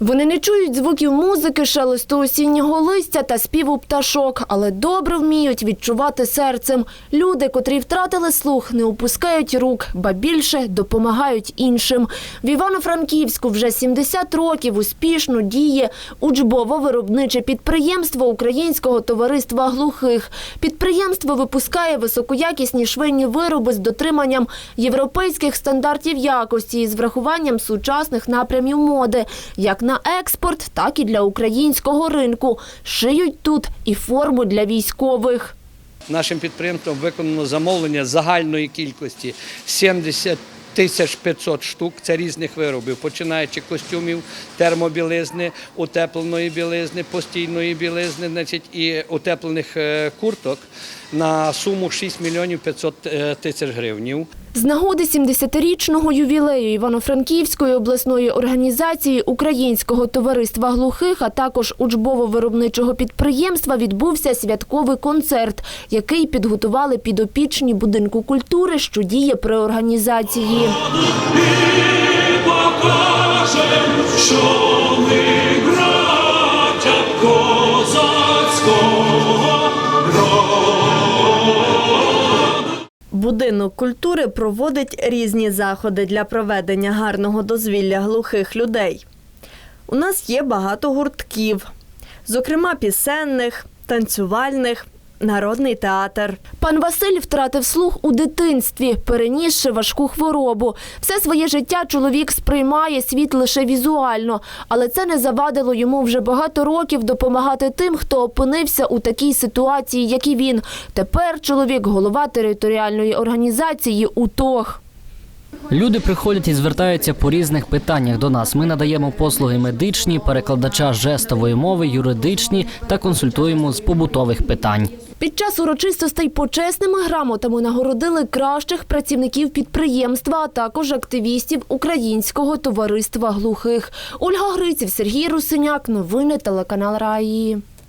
Вони не чують звуків музики, шелесту осіннього листя та співу пташок, але добре вміють відчувати серцем. Люди, котрі втратили слух, не опускають рук, ба більше допомагають іншим. В Івано-Франківську вже 70 років успішно діє учбово-виробниче підприємство Українського товариства глухих. Підприємство випускає високоякісні швейні вироби з дотриманням європейських стандартів якості і з врахуванням сучасних напрямів моди, як на експорт, так і для українського ринку. Шиють тут і форму для військових. Нашим підприємством виконано замовлення загальної кількості 70 тисяч 500 штук. Це різних виробів, починаючи костюмів, термобілизни, утепленої білизни, постійної білизни, значить, і утеплених е, курток на суму 6 мільйонів 500 е, тисяч гривнів. З нагоди 70-річного ювілею Івано-Франківської обласної організації Українського товариства глухих, а також учбово-виробничого підприємства відбувся святковий концерт, який підготували підопічні будинку культури, що діє при організації. що Будинок культури проводить різні заходи для проведення гарного дозвілля глухих людей. У нас є багато гуртків, зокрема пісенних, танцювальних, народний театр. Пан Василь втратив слух у дитинстві, перенісши важку хворобу. Все своє життя чоловік сприймає світ лише візуально, але це не завадило йому вже багато років допомагати тим, хто опинився у такій ситуації, як і він. Тепер чоловік голова територіальної організації УТОГ. Люди приходять і звертаються по різних питаннях до нас. Ми надаємо послуги медичні, перекладача жестової мови, юридичні та консультуємо з побутових питань. Під час урочистостей почесними грамотами нагородили кращих працівників підприємства, а також активістів Українського товариства глухих. Ольга Гриців, Сергій Русиняк. Новини телеканал Раї.